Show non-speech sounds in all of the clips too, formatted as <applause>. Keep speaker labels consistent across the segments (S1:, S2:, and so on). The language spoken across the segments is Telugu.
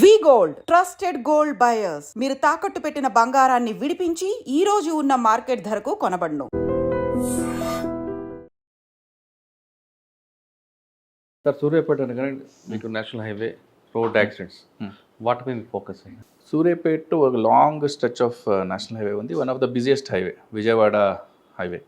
S1: We gold trusted gold buyers. మీరు తాకట్టు పెట్టిన బంగారాన్ని విడిపించి ఈ రోజు ఉన్న మార్కెట్ ధరకు కొనబడును.
S2: సార్ సూర్యాపేట అనగానే మీకు నేషనల్ హైవే రోడ్ యాక్సిడెంట్స్. వాటి మీద ఫోకస్ అయ్యింది
S3: సూర్యాపేట్ టు ఒక long stretch of national highway ఉంది. One of the busiest highway Vijayawada highway.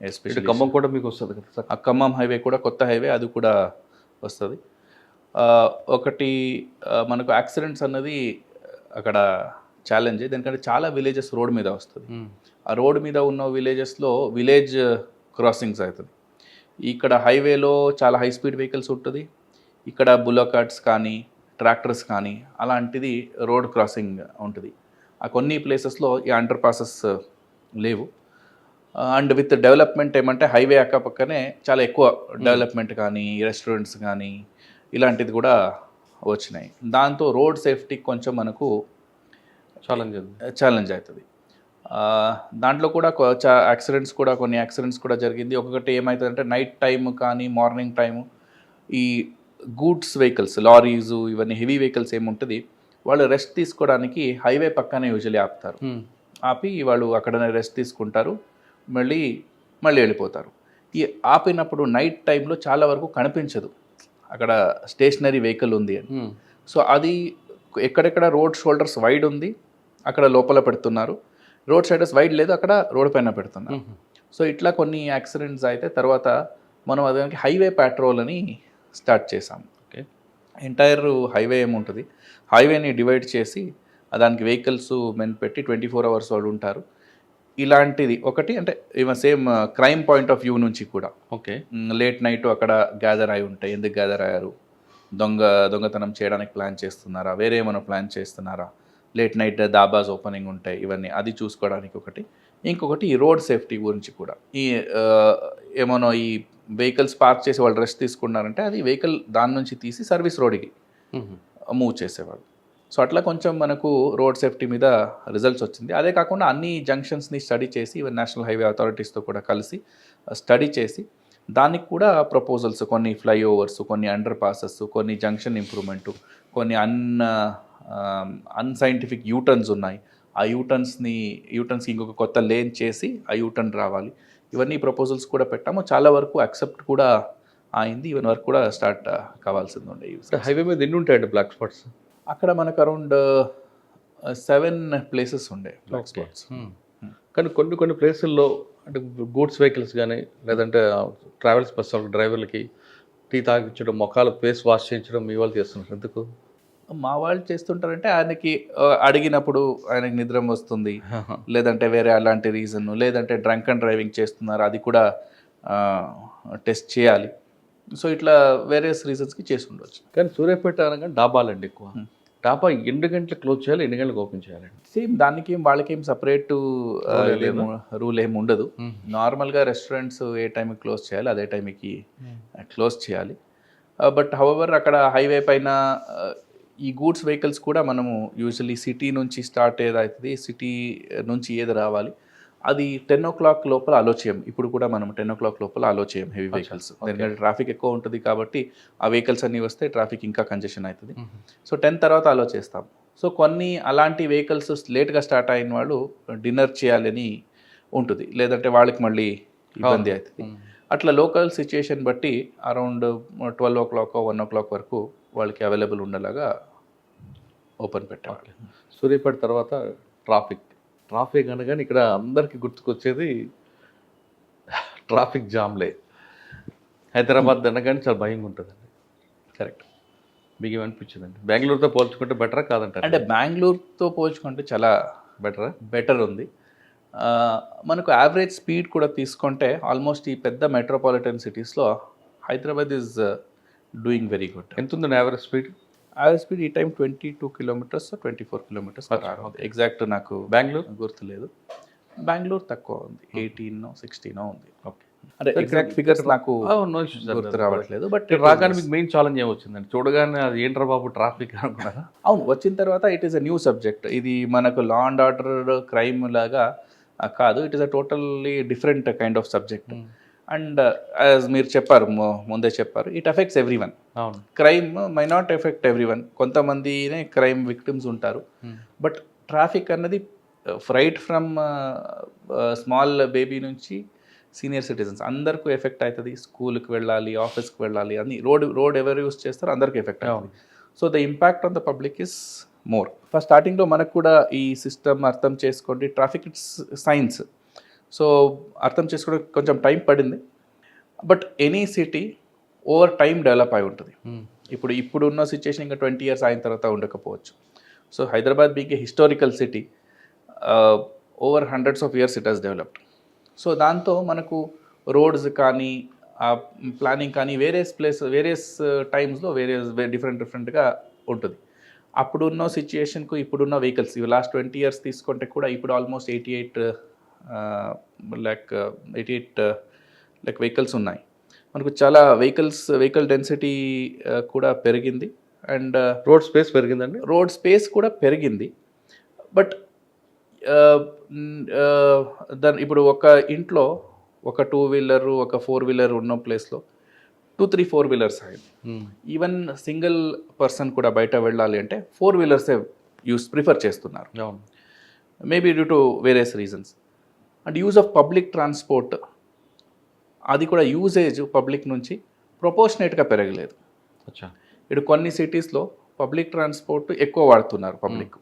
S2: ఇటు
S3: ఎస్పెషల్లీ
S2: ఖమ్మం కూడా మీకు వస్తుంది కదా సార్?
S3: ఆ ఖమ్మం హైవే కూడా కొత్త హైవే అది కూడా వస్తుంది. ఒకటి మనకు యాక్సిడెంట్స్ అన్నది అక్కడ ఛాలెంజ్ ఎందుకంటే చాలా విలేజెస్ రోడ్ మీద వస్తుంది. ఆ రోడ్ మీద ఉన్న విలేజెస్లో విలేజ్ క్రాసింగ్స్ అవుతుంది ఇక్కడ హైవేలో చాలా హై స్పీడ్ వెహికల్స్ ఉంటుంది. ఇక్కడ బులోకాట్స్ కానీ ట్రాక్టర్స్ కానీ అలాంటిది రోడ్ క్రాసింగ్ ఉంటుంది. ఆ కొన్ని ప్లేసెస్లో ఈ అండర్ పాసెస్ లేవు అండ్ విత్ డెవలప్మెంట్ ఏమంటే హైవే అక్కపక్కనే చాలా ఎక్కువ డెవలప్మెంట్ కానీ రెస్టారెంట్స్ కానీ ఇలాంటిది కూడా వచ్చినాయి. దాంతో రోడ్ సేఫ్టీ కొంచెం మనకు
S2: ఛాలెంజ్
S3: ఛాలెంజ్ అవుతుంది. దాంట్లో కూడా యాక్సిడెంట్స్ కూడా కొన్ని యాక్సిడెంట్స్ కూడా జరిగింది. ఒక్కొక్కటి ఏమవుతుందంటే నైట్ టైం కానీ మార్నింగ్ టైం ఈ గూడ్స్ వెహికల్స్ లారీస్ ఇవన్నీ హెవీ వెహికల్స్ ఏముంటుంది వాళ్ళు రెస్ట్ తీసుకోవడానికి హైవే పక్కనే యూజువల్లీ ఆపుతారు. ఆపి వాళ్ళు అక్కడనే రెస్ట్ తీసుకుంటారు. మళ్ళీ మళ్ళీ వెళ్ళిపోతారు. ఈ ఆపినప్పుడు నైట్ టైంలో చాలా వరకు కనిపించదు. అక్కడ స్టేషనరీ వెహికల్ ఉంది అని. సో అది ఎక్కడెక్కడ రోడ్ షోల్డర్స్ వైడ్ ఉంది అక్కడ లోపల పెడుతున్నారు. రోడ్ సైడర్స్ వైడ్ లేదు అక్కడ రోడ్ పైన పెడుతున్నారు. సో ఇట్లా కొన్ని యాక్సిడెంట్స్ అయితే తర్వాత మనం అదానికి హైవే ప్యాట్రోల్ అని స్టార్ట్ చేసాం
S2: ఓకే
S3: ఎంటైర్ హైవే ఏముంటుంది? హైవేని డివైడ్ చేసి దానికి వెహికల్స్ మెన్ పెట్టి ట్వంటీ ఫోర్ అవర్స్ వాళ్ళు ఉంటారు. ఇలాంటిది ఒకటి అంటే even same crime point of view నుంచి కూడా.
S2: ఓకే.
S3: లేట్ నైట్ అక్కడ గ్యాదర్ అయి ఉంటాయి ఎందుకు గ్యాదర్ అయ్యారు? దొంగ దొంగతనం చేయడానికి ప్లాన్ చేస్తున్నారా? వేరే ఏమైనా ప్లాన్ చేస్తున్నారా? లేట్ నైట్ దాబాస్ ఓపెనింగ్ ఉంటాయి ఇవన్నీ. అది చూసుకోవడానికి ఒకటి. ఇంకొకటి ఈ రోడ్ సేఫ్టీ గురించి కూడా. ఈ ఏమోనో ఈ వెహికల్స్ పార్క్ చేసి వాళ్ళు రెస్ట్ తీసుకున్నారంటే అది వెహికల్ దాని నుంచి తీసి సర్వీస్ రోడ్కి మూవ్ చేసేవాళ్ళు. సో అట్లా కొంచెం మనకు రోడ్ సేఫ్టీ మీద రిజల్ట్స్ వచ్చింది. అదే కాకుండా అన్ని జంక్షన్స్ని స్టడీ చేసి ఈవెన్ నేషనల్ హైవే అథారిటీస్తో కూడా కలిసి స్టడీ చేసి దానికి కూడా ప్రపోజల్స్ కొన్ని ఫ్లైఓవర్స్ కొన్ని అండర్ పాసెస్ కొన్ని జంక్షన్ ఇంప్రూవ్మెంటు కొన్ని అన్ అన్సైంటిఫిక్ యూటర్న్స్ ఉన్నాయి. ఆ యూటర్న్స్ని యూటర్న్స్కి ఇంకొక కొత్త లేన్ చేసి ఆ యూటర్న్ రావాలి. ఇవన్నీ ప్రపోజల్స్ కూడా పెట్టాము. చాలా వరకు అక్సెప్ట్ కూడా అయింది ఈవెన్ వరకు కూడా స్టార్ట్ కావాల్సింది ఉండే.
S2: హైవే మీద ఎన్ని ఉంటాయండి బ్లాక్ స్పాట్స్?
S3: అక్కడ మనకు అరౌండ్ సెవెన్ ప్లేసెస్ ఉండే బ్లాక్. స్పాట్స్
S2: కానీ కొన్ని కొన్ని ప్లేసుల్లో అంటే గూడ్స్ వెహికల్స్ కానీ లేదంటే ట్రావెల్స్ బస్ డ్రైవర్లకి టీ తాగించడం మొఖాలు ఫేస్ వాష్ చేయించడం మీ వాళ్ళు చేస్తున్నారు. ఎందుకు?
S3: మా వాళ్ళు చేస్తుంటారంటే ఆయనకి అడిగినప్పుడు ఆయనకి నిద్రం వస్తుంది. <laughs> లేదంటే వేరే అలాంటి రీజన్ లేదంటే డ్రంక్ అండ్ డ్రైవింగ్ చేస్తున్నారు. అది కూడా టెస్ట్ చేయాలి. సో ఇట్లా వేరియస్ రీజన్స్కి చేసి ఉండొచ్చు.
S2: కానీ సూర్యాపేట అనగా డాబాలండి ఎక్కువ. డాబా ఎన్ని గంటలకు క్లోజ్ చేయాలి ఎన్ని గంటలకు ఓపెన్ చేయాలండి
S3: సేమ్ దానికి ఏం వాళ్ళకి ఏం సపరేట్ రూల్ ఏమి ఉండదు. నార్మల్గా రెస్టారెంట్స్ ఏ టైంకి క్లోజ్ చేయాలి అదే టైంకి క్లోజ్ చేయాలి. బట్ హవెవర్ అక్కడ హైవే పైన ఈ గూడ్స్ వెహికల్స్ కూడా మనము యూజువల్లీ సిటీ నుంచి స్టార్ట్ ఏదవుతుంది సిటీ నుంచి ఏది రావాలి అది టెన్ ఓ క్లాక్ లోపల అలో చేయం. ఇప్పుడు కూడా మనం టెన్ ఓ క్లాక్ లోపల అలో చేయం హెవీ వెహికల్స్ ఎందుకంటే ట్రాఫిక్ ఎక్కువ ఉంటుంది కాబట్టి ఆ వెహికల్స్ అన్నీ వస్తే ట్రాఫిక్ ఇంకా కంజెషన్ అవుతుంది. సో టెన్ తర్వాత అలో చేస్తాం. సో కొన్ని అలాంటి వెహికల్స్ లేట్గా స్టార్ట్ అయిన వాళ్ళు డిన్నర్ చేయాలని ఉంటుంది. లేదంటే వాళ్ళకి మళ్ళీ ఇబ్బంది అవుతుంది. అట్లా లోకల్ సిచ్యుయేషన్ బట్టి around twelve o'clock one o'clock వరకు వాళ్ళకి అవైలబుల్ ఉండేలాగా ఓపెన్ పెట్టేవాళ్ళు
S2: సూర్యాపేట తర్వాత ట్రాఫిక్ ట్రాఫిక్ అనగానే ఇక్కడ అందరికీ గుర్తుకొచ్చేది ట్రాఫిక్ జామ్లే. హైదరాబాద్ అనగానే చాలా భయంగా ఉంటుందండి
S3: కరెక్ట్.
S2: మీకు ఏమనిపించిందండి? బెంగళూరుతో పోల్చుకుంటే బెటరా కాదంటారు?
S3: అంటే బెంగళూరుతో పోల్చుకుంటే చాలా
S2: బెటరా?
S3: బెటర్ ఉంది. మనకు యావరేజ్ స్పీడ్ కూడా తీసుకుంటే ఆల్మోస్ట్ ఈ పెద్ద మెట్రోపాలిటన్ సిటీస్లో Hyderabad is doing very good.
S2: ఎంత ఉందండి యావరేజ్ స్పీడ్?
S3: యావరేజ్ స్పీడ్ ఈ time twenty two kilometres twenty four kilometres exact నాకు
S2: బెంగళూరు
S3: గుర్తులేదు. బెంగళూరు తక్కువ ఉంది. ఎయిటీన్ సిక్స్టీనో ఉంది.
S2: ఓకే
S3: అంటే ఎగ్జాక్ట్ ఫిగర్స్ నాకు
S2: ఇష్యూస్
S3: గుర్తు రావట్లేదు బట్
S2: రాగానే మీకు మెయిన్ ఛాలెంజ్ ఏమొచ్చిందండి? చూడగానే అది ఏంట్రా బాబు ట్రాఫిక్ అనుకున్నారా?
S3: అవును వచ్చిన తర్వాత it is a new subject ఇది మనకు లా అండ్ ఆర్డర్ క్రైమ్ లాగా కాదు. It is a totally different kind of subject and as మీరు చెప్పారు ముందే చెప్పారు it affects every one crime may not effect every one కొంతమందినే crime victims ఉంటారు. బట్ ట్రాఫిక్ అన్నది రైట్ ఫ్రమ్ స్మాల్ బేబీ నుంచి సీనియర్ సిటిజన్స్ అందరికీ ఎఫెక్ట్ అవుతుంది స్కూల్కి వెళ్ళాలి ఆఫీస్కి వెళ్ళాలి అన్ని. రోడ్ రోడ్ ఎవరు యూస్ చేస్తారో అందరికీ ఎఫెక్ట్ అవుతుంది so the impact on the public is more first స్టార్టింగ్లో మనకు కూడా ఈ సిస్టమ్ అర్థం చేసుకోండి. ట్రాఫిక్ ఇట్స్ సైన్స్ సో అర్థం చేసుకోవడం కొంచెం టైం పడింది. But any city over time develop అయి ఉంటుంది. ఇప్పుడు ఇప్పుడు ఉన్న సిచ్యుయేషన్ ఇంకా ట్వంటీ ఇయర్స్ అయిన తర్వాత ఉండకపోవచ్చు. So Hyderabad being a historical city over hundreds of years it has developed. So దాంతో మనకు రోడ్స్ కానీ ఆ ప్లానింగ్ కానీ వేరియస్ ప్లేస్ వేరియస్ టైమ్స్లో వేరియస్ డిఫరెంట్ డిఫరెంట్గా ఉంటుంది. అప్పుడున్న సిచ్యుయేషన్కు ఇప్పుడున్న వెహికల్స్ ఇవి లాస్ట్ ట్వంటీ ఇయర్స్ తీసుకుంటే కూడా ఇప్పుడు almost eighty eight like eighty eight like vehicles ఉన్నాయి. మనకు చాలా వెహికల్స్ వెహికల్ డెన్సిటీ కూడా పెరిగింది. అండ్
S2: రోడ్ స్పేస్ పెరిగిందండి?
S3: రోడ్ స్పేస్ కూడా పెరిగింది. బట్ దాని ఇప్పుడు ఒక ఇంట్లో ఒక టూ వీలర్ ఒక ఫోర్ వీలర్ ఉన్న ప్లేస్లో టూ త్రీ ఫోర్ వీలర్స్ అయింది ఈవెన్ సింగిల్ పర్సన్ కూడా బయట వెళ్ళాలి అంటే ఫోర్ వీలర్సే యూస్ ప్రిఫర్ చేస్తున్నారు. Maybe due to various reasons and use of public transport. అది కూడా యూజేజ్ పబ్లిక్ నుంచి ప్రొపోర్షనేట్గా పెరగలేదు.
S2: అచ్చా.
S3: ఇటు కొన్ని సిటీస్లో పబ్లిక్ ట్రాన్స్పోర్ట్ ఎక్కువ వాడుతున్నారు పబ్లిక్.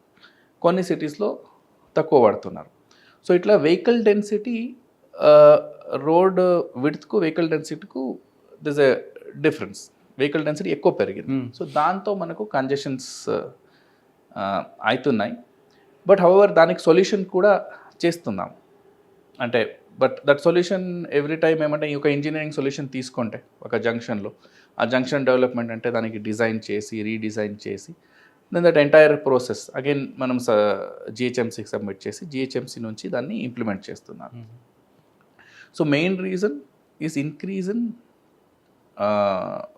S3: కొన్ని సిటీస్లో తక్కువ వాడుతున్నారు. సో ఇట్లా వెహికల్ డెన్సిటీ రోడ్ విడ్త్కు vehicle డెన్సిటీకు this a difference. Vehicle density ఎక్కువ పెరిగింది. సో దాంతో మనకు కంజెషన్స్ అవుతున్నాయి. బట్ హవర్ దానికి సొల్యూషన్ కూడా చేస్తున్నాం. అంటే but that solution every time ఏమంటే ఈ ఒక ఇంజనీరింగ్ సొల్యూషన్ తీసుకుంటే ఒక జంక్షన్లో ఆ జంక్షన్ డెవలప్మెంట్ అంటే దానికి డిజైన్ చేసి రీడిజైన్ చేసి then that entire process again మనం జిహెచ్ఎంసీకి సబ్మిట్ చేసి జిహెచ్ఎంసీ నుంచి దాన్ని ఇంప్లిమెంట్ చేస్తున్నాం so main reason is increase in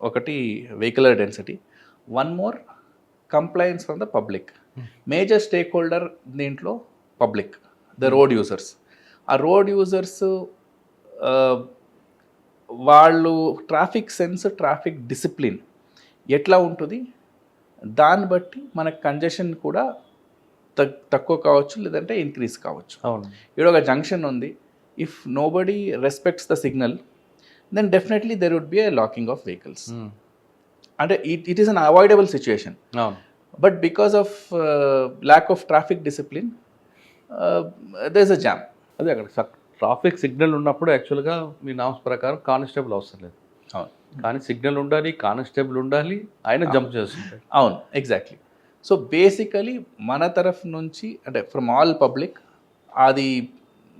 S3: ఒకటి vehicular density one more complaints from the public major stakeholder దీంట్లో పబ్లిక్ ద రోడ్ యూజర్స్ ఆ రోడ్ యూజర్స్ వాళ్ళు ట్రాఫిక్ సెన్స్ ట్రాఫిక్ డిసిప్లిన్ ఎట్లా ఉంటుంది? దాన్ని బట్టి మనకు కంజెషన్ కూడా తగ్- తక్కువ కావచ్చు లేదంటే ఇంక్రీజ్ కావచ్చు.
S2: అవును.
S3: ఇక్కడ ఒక జంక్షన్ ఉంది. If nobody respects the signal then definitely there would be a locking of vehicles. అంటే it it is unavoidable situation
S2: అవును.
S3: But because of lack of traffic discipline there is a jam
S2: అదే అక్కడ ట్రాఫిక్ సిగ్నల్ ఉన్నప్పుడు యాక్చువల్గా మీ నామ్స్ ప్రకారం కానిస్టేబుల్ అవసరం లేదు.
S3: అవును.
S2: కానీ సిగ్నల్ ఉండాలి కానిస్టేబుల్ ఉండాలి ఆయన జంప్ చేస్తుంటాడు.
S3: అవును ఎగ్జాక్ట్లీ. సో బేసికలీ మన తరఫు నుంచి అంటే ఫ్రమ్ ఆల్ పబ్లిక్ అది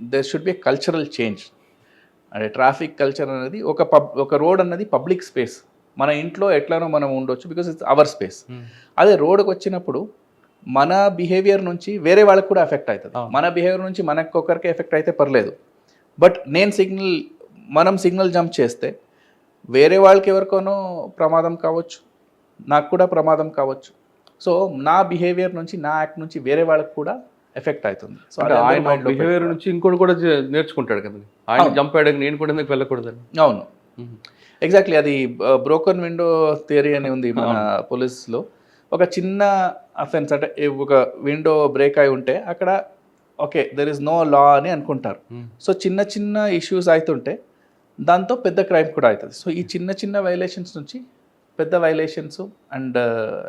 S3: there should be cultural change అంటే ట్రాఫిక్ కల్చర్ అనేది ఒక పబ్ ఒక రోడ్ అన్నది పబ్లిక్ స్పేస్. మన ఇంట్లో ఎట్లానో మనం ఉండొచ్చు బికాస్ ఇట్స్ అవర్ స్పేస్. అదే రోడ్కి వచ్చినప్పుడు మన బిహేవియర్ నుంచి వేరే వాళ్ళకి కూడా ఎఫెక్ట్ అవుతుంది. మన బిహేవియర్ నుంచి మనకు ఒకరికి ఎఫెక్ట్ అయితే పర్లేదు. బట్ నేను సిగ్నల్ మనం సిగ్నల్ జంప్ చేస్తే వేరే వాళ్ళకి ఎవరికోనో ప్రమాదం కావచ్చు నాకు కూడా ప్రమాదం కావచ్చు. సో నా బిహేవియర్ నుంచి నా యాక్ట్ నుంచి వేరే వాళ్ళకి కూడా ఎఫెక్ట్ అవుతుంది. సో
S2: ఆయన బిహేవియర్ నుంచి ఇంకోటి కూడా నేర్చుకుంటాడు కదా. ఆయన. జంప్ అయ్యాక నేను కూడా ఎందుకు వెళ్ళకూడదని?
S3: అవును. ఎగ్జాక్ట్లీ అది బ్రోకన్ విండో థియరీ అని ఉంది మన పోలీస్లో ఒక చిన్న అఫెన్స్ అంటే ఒక విండో బ్రేక్ అయి ఉంటే అక్కడ okay there is no law అని అనుకుంటారు. సో చిన్న చిన్న ఇష్యూస్ అవుతుంటే దాంతో పెద్ద క్రైమ్ కూడా అవుతుంది సో ఈ చిన్న చిన్న వైలేషన్స్ నుంచి పెద్ద violations and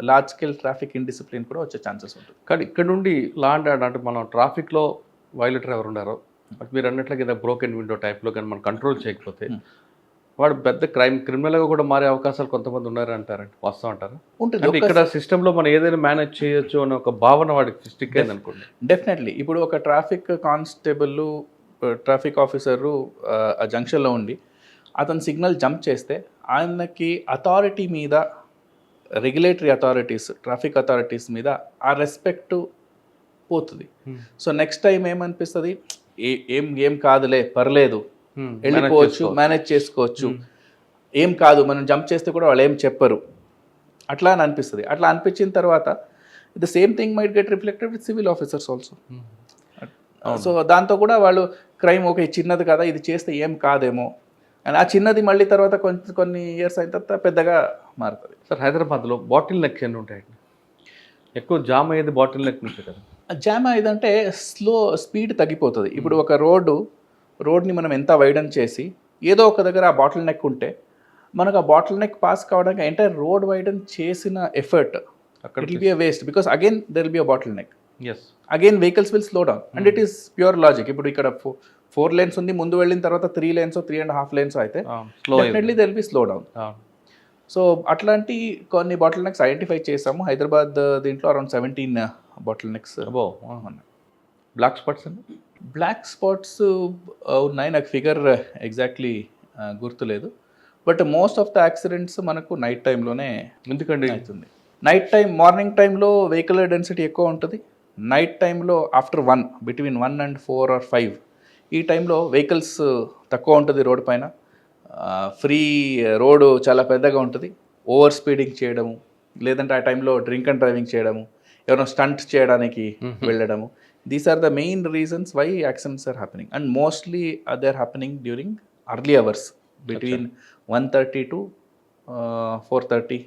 S3: large scale traffic indiscipline కూడా వచ్చే ఛాన్సెస్ ఉంటుంది.
S2: కానీ ఇక్కడ నుండి లా అండ్ ఆర్డర్ అంటే మనం ట్రాఫిక్లో వైలేటర్ ఎవరు ఉన్నారో బట్ మీరు అన్నట్లుగా కింద బ్రోకెన్ విండో టైప్లో కానీ మనం కంట్రోల్ చేయకపోతే
S3: Hmm.
S2: వాడు పెద్ద క్రైమ్ క్రిమినల్గా కూడా మారే అవకాశాలు కొంతమంది ఉన్నారు అంటారండి వస్తాం అంటారా?
S3: ఉంటుంది.
S2: ఇక్కడ సిస్టంలో మనం ఏదైనా మేనేజ్ చేయొచ్చు అనే ఒక భావన వాడికి స్టిక్ అయింది అనుకోండి.
S3: డెఫినెట్లీ ఇప్పుడు ఒక ట్రాఫిక్ కానిస్టేబుల్ ట్రాఫిక్ ఆఫీసరు ఆ జంక్షన్లో ఉండి అతను సిగ్నల్ జంప్ చేస్తే ఆయనకి అథారిటీ మీద రెగ్యులేటరీ అథారిటీస్ ట్రాఫిక్ అథారిటీస్ మీద ఆ రెస్పెక్ట్ పోతుంది. సో నెక్స్ట్ టైం ఏమనిపిస్తుంది? ఏ ఏం ఏం కాదులే పర్లేదు. వెళ్ళిపోవచ్చు మేనేజ్ చేసుకోవచ్చు. ఏం కాదు మనం జంప్ చేస్తే కూడా వాళ్ళు ఏం చెప్పరు. అట్లా అని అనిపిస్తుంది. అట్లా అనిపించిన తర్వాత the same thing might get reflected with civil officers also so దాంతో కూడా వాళ్ళు క్రైమ్ ఓకే చిన్నది కదా ఇది చేస్తే ఏం కాదేమో. అండ్ ఆ చిన్నది మళ్ళీ తర్వాత కొంచెం కొన్ని ఇయర్స్ అయిన తర్వాత పెద్దగా మారుతుంది.
S2: సార్ హైదరాబాద్లో బాటిల్ నెక్ ఎన్ని ఉంటాయండి ఎక్కువ జామ్ అయ్యేది బాటిల్ నెక్ నుంచే కదా?
S3: జామ్ ఏదంటే స్లో స్పీడ్ తగ్గిపోతుంది. ఇప్పుడు ఒక రోడ్డు రోడ్ని మనం ఎంత వైడన్ చేసి ఏదో ఒక దగ్గర ఆ బాటిల్ నెక్ ఉంటే మనకు ఆ బాటిల్ నెక్ పాస్ కావడానికి ఎంటైర్ రోడ్ వైడన్ చేసిన ఎఫర్ట్
S2: అక్కడ
S3: will be a waste because again there will be a bottleneck
S2: as
S3: again vehicles will slow down and it is pure logic ఇప్పుడు ఇక్కడ ఫోర్ లేన్స్ ఉంది ముందు వెళ్ళిన తర్వాత three lanes three and half lanes అయితే definitely there be slow down so అట్లాంటి కొన్ని బాటిల్ నెక్స్ ఐడెంటిఫై చేసాము హైదరాబాద్ దీంట్లో around seventeen bottlenecks
S2: black spots అండి?
S3: బ్లాక్ స్పాట్స్ ఉన్నాయి. నాకు ఫిగర్ ఎగ్జాక్ట్లీ గుర్తులేదు. But most of the accidents మనకు నైట్ టైంలోనే
S2: ఎందుకండి?
S3: అవుతుంది. నైట్ టైం మార్నింగ్ టైంలో వెహికల్ డెన్సిటీ ఎక్కువ ఉంటుంది. నైట్ టైంలో after one between one and four or five ఈ టైంలో వెహికల్స్ తక్కువ ఉంటుంది రోడ్ పైన. ఫ్రీ రోడ్ చాలా పెద్దగా ఉంటుంది. ఓవర్ స్పీడింగ్ చేయడము లేదంటే ఆ టైంలో డ్రింక్ అండ్ డ్రైవింగ్ చేయడము ఎవరైనా స్టంట్ చేయడానికి వెళ్ళడము. These are the main reasons why accidents are happening and mostly they are happening during early hours between one thirty to four thirty